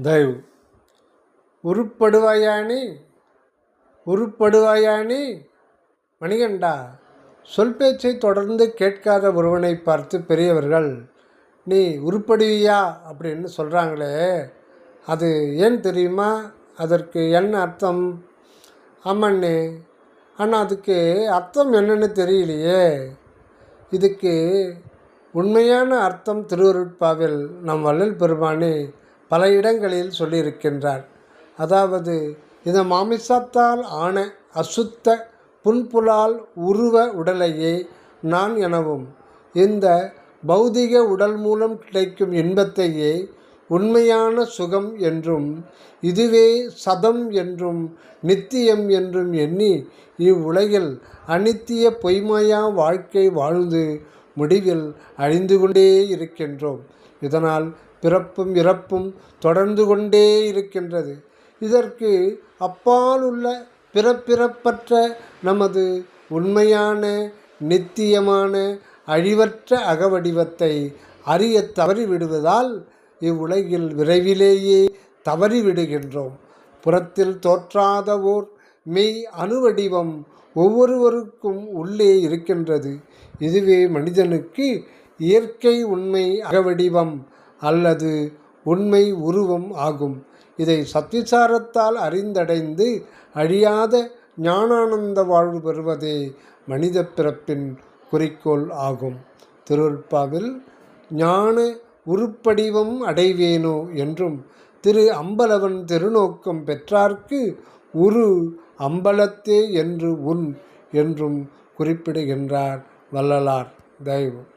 தயவு. உருப்படுவாயானி? உருப்படுவாயானி? மணிகண்டா சொல் பேச்சை தொடர்ந்து கேட்காத ஒருவனை பார்த்து பெரியவர்கள் நீ உருப்படுவியா? அப்படின்னு சொல்கிறாங்களே அது ஏன் தெரியுமா? அதற்கு என்ன அர்த்தம்? ஆமாண்ணே ஆனால் அதுக்கு அர்த்தம் என்னன்னு தெரியலையே. இதுக்கு உண்மையான அர்த்தம் திருவருட்பாவில் நம் வள்ளல் பெருமானே பல இடங்களில் சொல்லியிருக்கின்றார். அதாவது இந்த மாமிசத்தால் ஆன அசுத்த புன்புலால் உருவ உடலையே நான் எனவும் இந்த பௌதிக உடல் மூலம் கிடைக்கும் இன்பத்தையே உண்மையான சுகம் என்றும் இதுவே சதம் என்றும் நித்தியம் என்றும் எண்ணி இவ்வுலகில் அனித்திய பொய்மையா வாழ்க்கை வாழ்ந்து முடிவில் அழிந்து கொண்டே இருக்கின்றோம். இதனால் பிறப்பும் இறப்பும் தொடர்ந்து கொண்டே இருக்கின்றது. இதற்கு அப்பால் உள்ள பிறப்பிறப்பற்ற நமது உண்மையான நித்தியமான அழிவற்ற அகவடிவத்தை அறிய தவறிவிடுவதால் இவ்வுலகில் விரைவிலேயே தவறிவிடுகின்றோம். புறத்தில் தோற்றாத ஓர் மெய் அணுவடிவம் ஒவ்வொருவருக்கும் உள்ளே இருக்கின்றது. இதுவே மனிதனுக்கு இயற்கை உண்மை அகவடிவம் அல்லது உண்மை உருவம் ஆகும். இதை சத்திசாரத்தால் அறிந்தடைந்து அழியாத ஞானானந்த வாழ்வு பெறுவதே மனித பிறப்பின் குறிக்கோள் ஆகும். திருவருட்பாவில் ஞான உருப்படிவம் அடைவேனோ என்றும் திரு அம்பலவன் திருநோக்கம் பெற்றார்க்கு உரு அம்பலத்தே என்று உன் என்றும் குறிப்பிடுகின்றார் வள்ளலார். தெய்வம்.